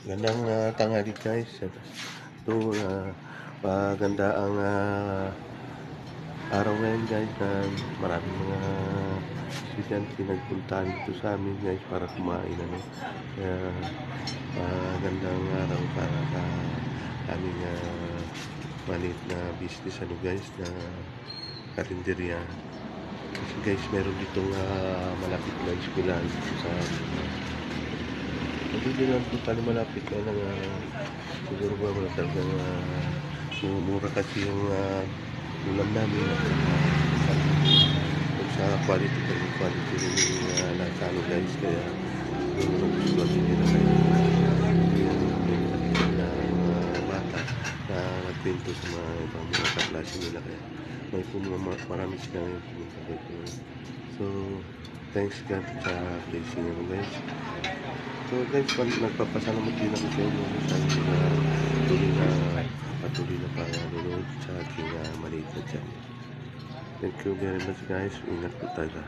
Gandang uh, tanghali guys. Ito, uh, maganda ang uh, araw ngayon guys na maraming mga estudyante nagpuntahan dito sa amin guys para kumain ano. Kaya magandang araw para sa aming uh, maliit na business ano guys na karinderya. Kasi guys meron ditong uh, malapit na eskwelahan sa amin. Din lang po malapit na lang uh, siguro ba wala talagang uh, mura kasi yung uh, ulam namin. Uh, sa quality rin quality rin yung uh, nasa guys kaya yung gusto kasi nila kayo. Mga nagpinto sa mga ibang mga kaklase nila kaya may pumama, marami sila ngayon pumunta dito so thanks God sa blessing ano guys So guys, pag nagpapasalamat din ako sa inyo sa inyo na patuloy na patuloy na panonood sa aking uh, maliit na channel. Thank you very much guys. Ingat po tayo.